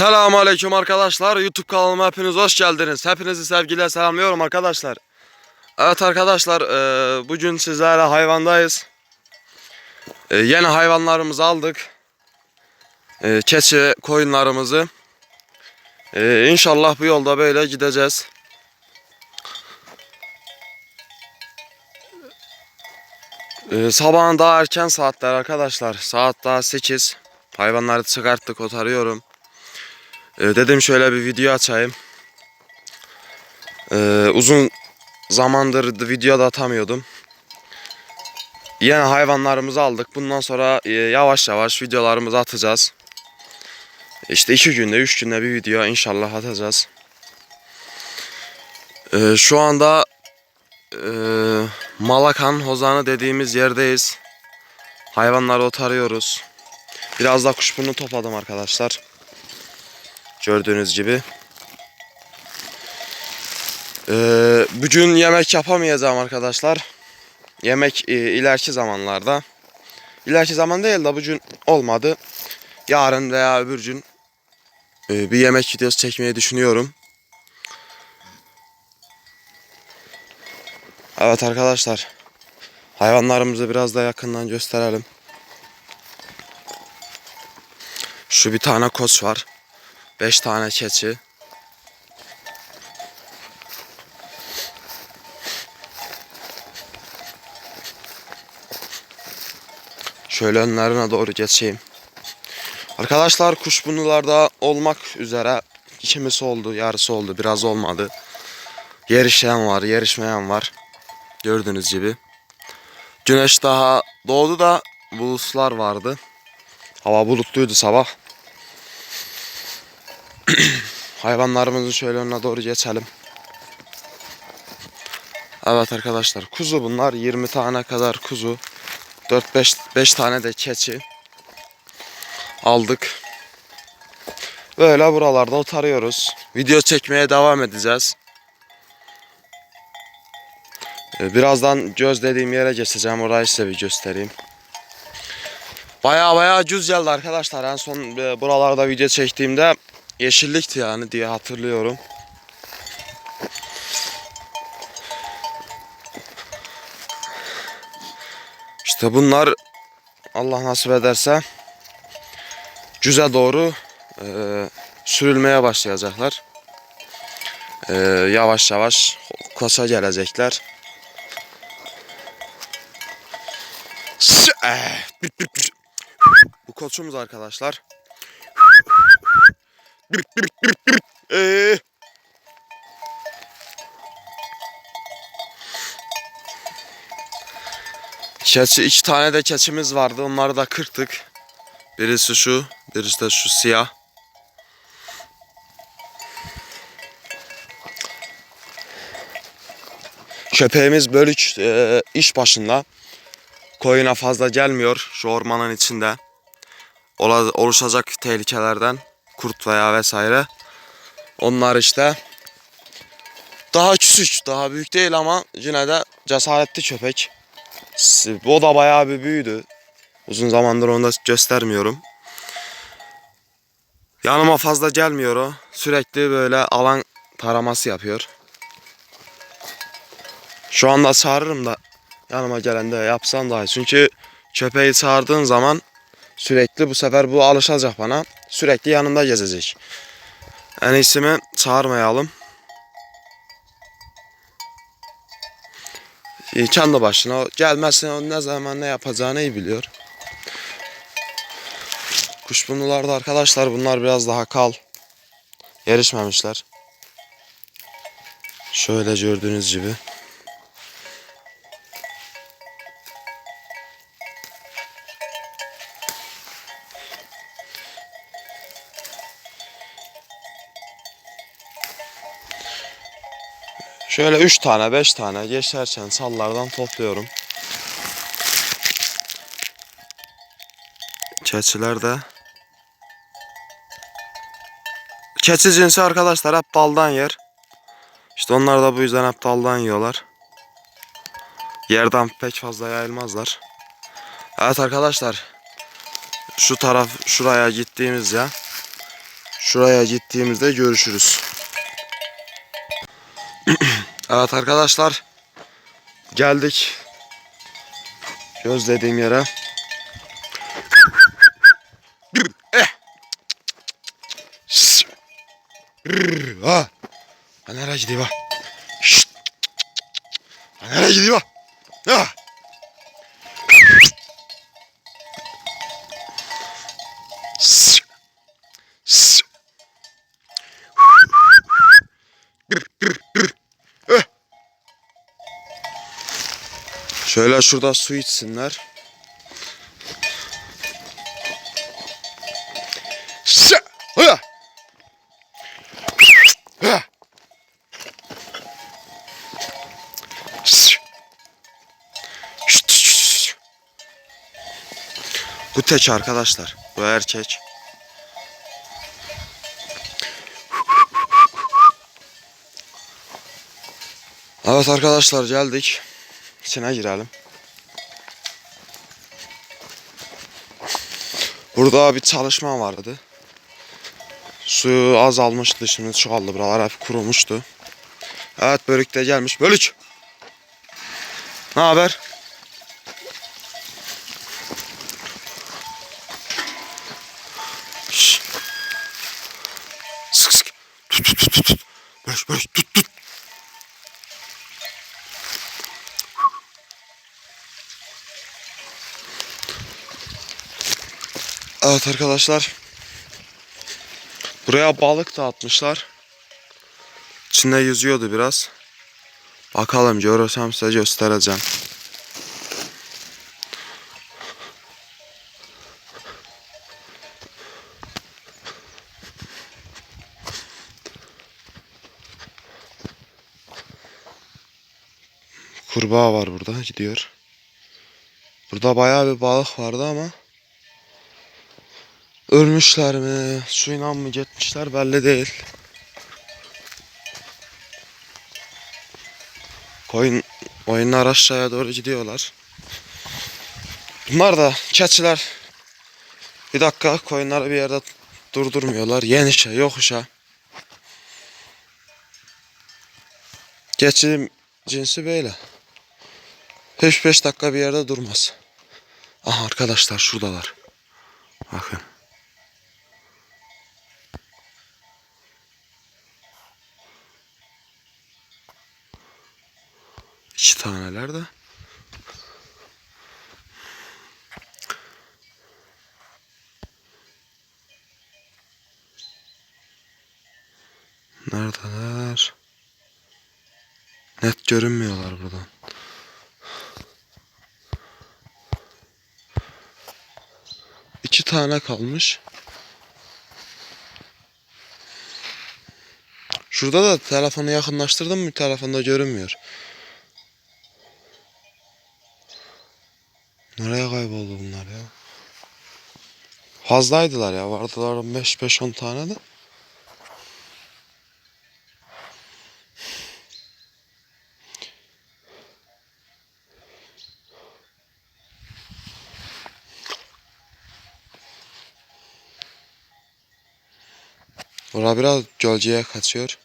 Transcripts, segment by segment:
Selamun Aleyküm arkadaşlar. YouTube kanalıma hepiniz hoş geldiniz. Hepinizi sevgiyle selamlıyorum arkadaşlar. Evet arkadaşlar eee, bugün sizlerle hayvandayız. Eee, yeni hayvanlarımızı aldık. Eee keçi koyunlarımızı. İnşallah bu yolda böyle gideceğiz. Sabahın daha erken saatler arkadaşlar. Saat daha 8. Hayvanları çıkarttık otarıyorum. Ee, dedim şöyle bir video açayım. Ee, uzun zamandır video da atamıyordum. Yine hayvanlarımızı aldık. Bundan sonra e, yavaş yavaş videolarımızı atacağız. İşte iki günde, üç günde bir video inşallah atacağız. Ee, şu anda e, Malakan Hozanı dediğimiz yerdeyiz. Hayvanları otarıyoruz. Biraz da kuşburnu topladım arkadaşlar. Gördüğünüz gibi. Ee, bugün yemek yapamayacağım arkadaşlar. Yemek e, ileriki zamanlarda. İleriki zaman değil de bugün olmadı. Yarın veya öbür gün e, bir yemek videosu çekmeyi düşünüyorum. Evet arkadaşlar. Hayvanlarımızı biraz da yakından gösterelim. Şu bir tane koç var. 5 tane keçi. Şöyle önlerine doğru geçeyim. Arkadaşlar kuşburnularda olmak üzere ikimisi oldu, yarısı oldu, biraz olmadı. Yarışan var, yarışmayan var. Gördüğünüz gibi. Güneş daha doğdu da bulutlar vardı. Hava bulutluydu sabah. Hayvanlarımızın şöyle önüne doğru geçelim. Evet arkadaşlar kuzu bunlar 20 tane kadar kuzu 4-5 5 tane de keçi aldık. Böyle buralarda otarıyoruz. Video çekmeye devam edeceğiz. Ee, Birazdan göz dediğim yere geçeceğim. Orayı size bir göstereyim. Baya baya cüz geldi arkadaşlar. En son e, buralarda video çektiğimde yeşillikti yani diye hatırlıyorum. İşte bunlar Allah nasip ederse cüze doğru e, sürülmeye başlayacaklar. E, yavaş yavaş koça gelecekler. Eh. Bu koçumuz arkadaşlar. Ee, Keçi iki tane de keçimiz vardı. Onları da kırtık. Birisi şu, birisi de şu siyah. Köpeğimiz bölük e, iş başında. Koyuna fazla gelmiyor şu ormanın içinde. Ola- oluşacak tehlikelerden kurt veya vesaire. Onlar işte daha küçük, daha büyük değil ama yine de cesaretli köpek. O da bayağı bir büyüdü. Uzun zamandır onu da göstermiyorum. Yanıma fazla gelmiyor o. Sürekli böyle alan taraması yapıyor. Şu anda çağırırım da yanıma gelende yapsan daha iyi. Çünkü köpeği çağırdığın zaman sürekli bu sefer bu alışacak bana. Sürekli yanımda gezecek. En iyisi mi çağırmayalım. Kendi başına o gelmezse o ne zaman ne yapacağını iyi biliyor. Kuşburnularda arkadaşlar bunlar biraz daha kal. Yarışmamışlar. Şöyle gördüğünüz gibi. Şöyle 3 tane 5 tane geçerken sallardan topluyorum. Keçiler de. Keçi cinsi arkadaşlar hep daldan yer. İşte onlar da bu yüzden hep daldan yiyorlar. Yerden pek fazla yayılmazlar. Evet arkadaşlar. Şu taraf şuraya gittiğimiz ya. Şuraya gittiğimizde görüşürüz. Evet arkadaşlar. Geldik. Gözlediğim yere. Ha. Ha nereye gidiyor. Ha nereye gidiyor Şöyle şurada su içsinler. Bu tek arkadaşlar. Bu erkek. Evet arkadaşlar geldik. İçine girelim. Burada bir çalışma vardı. Suyu azalmıştı şimdi çoğaldı buralar hep kurumuştu. Evet börük de gelmiş. Bölük. Ne haber? Sık sık. Tut tut tut, tut. Bölük bölük tut Evet arkadaşlar. Buraya balık da atmışlar. İçinde yüzüyordu biraz. Bakalım görürsem size göstereceğim. Kurbağa var burada gidiyor. Burada bayağı bir balık vardı ama Ölmüşler mi? Suyla mı gitmişler belli değil. Koyun oyunlar aşağıya doğru gidiyorlar. Bunlar da keçiler. Bir dakika koyunları bir yerde durdurmuyorlar. Yenişe yokuşa. Keçi cinsi böyle. Hiç 5 dakika bir yerde durmaz. Aha arkadaşlar şuradalar. Bakın. İki taneler de. Neredeler? Net görünmüyorlar buradan. İki tane kalmış. Şurada da telefonu yakınlaştırdım mı telefonda görünmüyor. Nereye kayboldu bunlar ya? Fazlaydılar ya. Vardılar 5-5-10 tane de. Bura biraz gölgeye kaçıyor.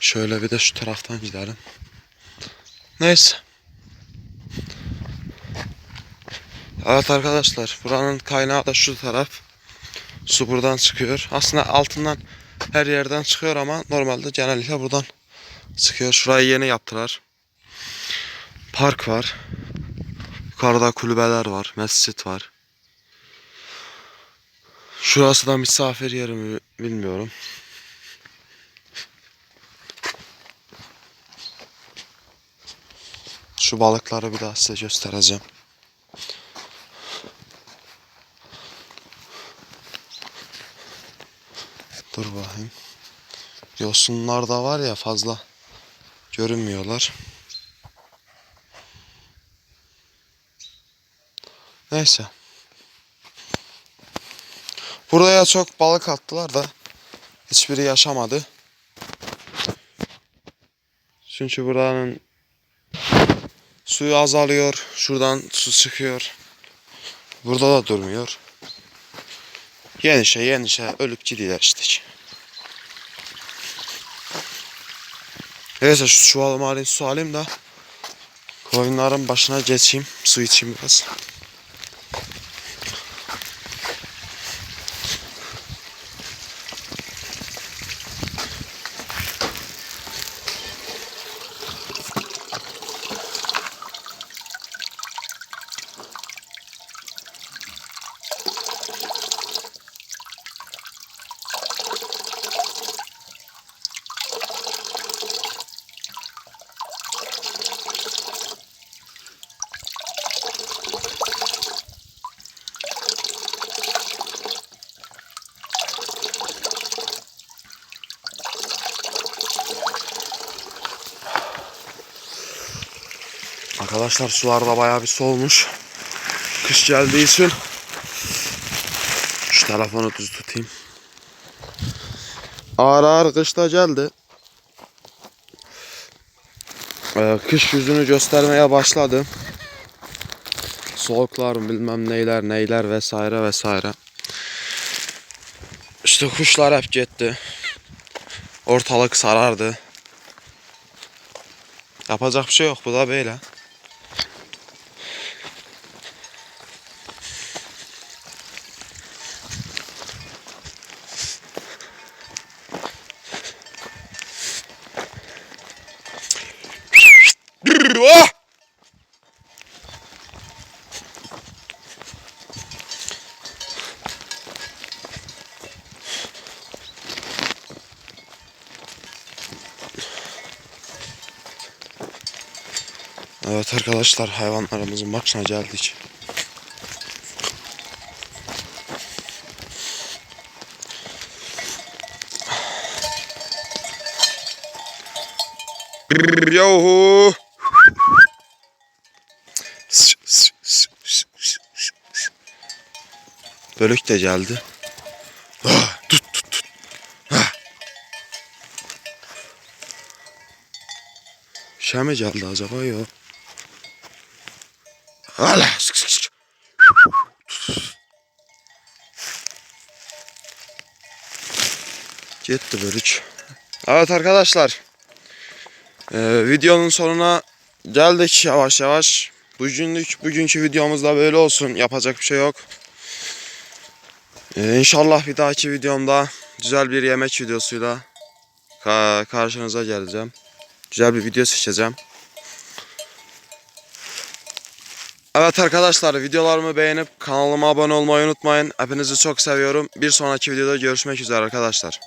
Şöyle bir de şu taraftan gidelim. Neyse. Evet arkadaşlar buranın kaynağı da şu taraf. Su buradan çıkıyor. Aslında altından her yerden çıkıyor ama normalde genellikle buradan çıkıyor. Şurayı yeni yaptılar. Park var. Yukarıda kulübeler var. Mescit var. Şurası da misafir yeri mi bilmiyorum. Şu balıkları bir daha size göstereceğim. Dur bakayım. Yosunlar da var ya fazla görünmüyorlar. Neyse. Buraya çok balık attılar da hiçbiri yaşamadı. Çünkü buranın suyu azalıyor. Şuradan su çıkıyor. Burada da durmuyor. Yenişe yenişe ölüp gidiyor işte. Neyse şu çuvalımı alayım su alayım da koyunların başına geçeyim su içeyim biraz. Arkadaşlar sular da bayağı bir soğumuş. Kış geldiği için şu telefonu düz tutayım. Ağır ağır kış da geldi. Ee, kış yüzünü göstermeye başladı. Soğuklar bilmem neyler neyler vesaire vesaire. İşte kuşlar hep gitti. Ortalık sarardı. Yapacak bir şey yok bu da böyle. Oh! Evet arkadaşlar hayvanlarımızın başına geldik. Yohu. Bölük de geldi. Ah, Tut tut tut. Ah. Şey mi geldi acaba yok. Hala sık sık sık. Gitti bölük. Evet arkadaşlar. Ee, videonun sonuna geldik yavaş yavaş. Bugünlük bugünkü videomuz da böyle olsun. Yapacak bir şey yok. Ee, inşallah bir dahaki videomda güzel bir yemek videosuyla ka- karşınıza geleceğim. Güzel bir video seçeceğim. Evet arkadaşlar videolarımı beğenip kanalıma abone olmayı unutmayın. Hepinizi çok seviyorum. Bir sonraki videoda görüşmek üzere arkadaşlar.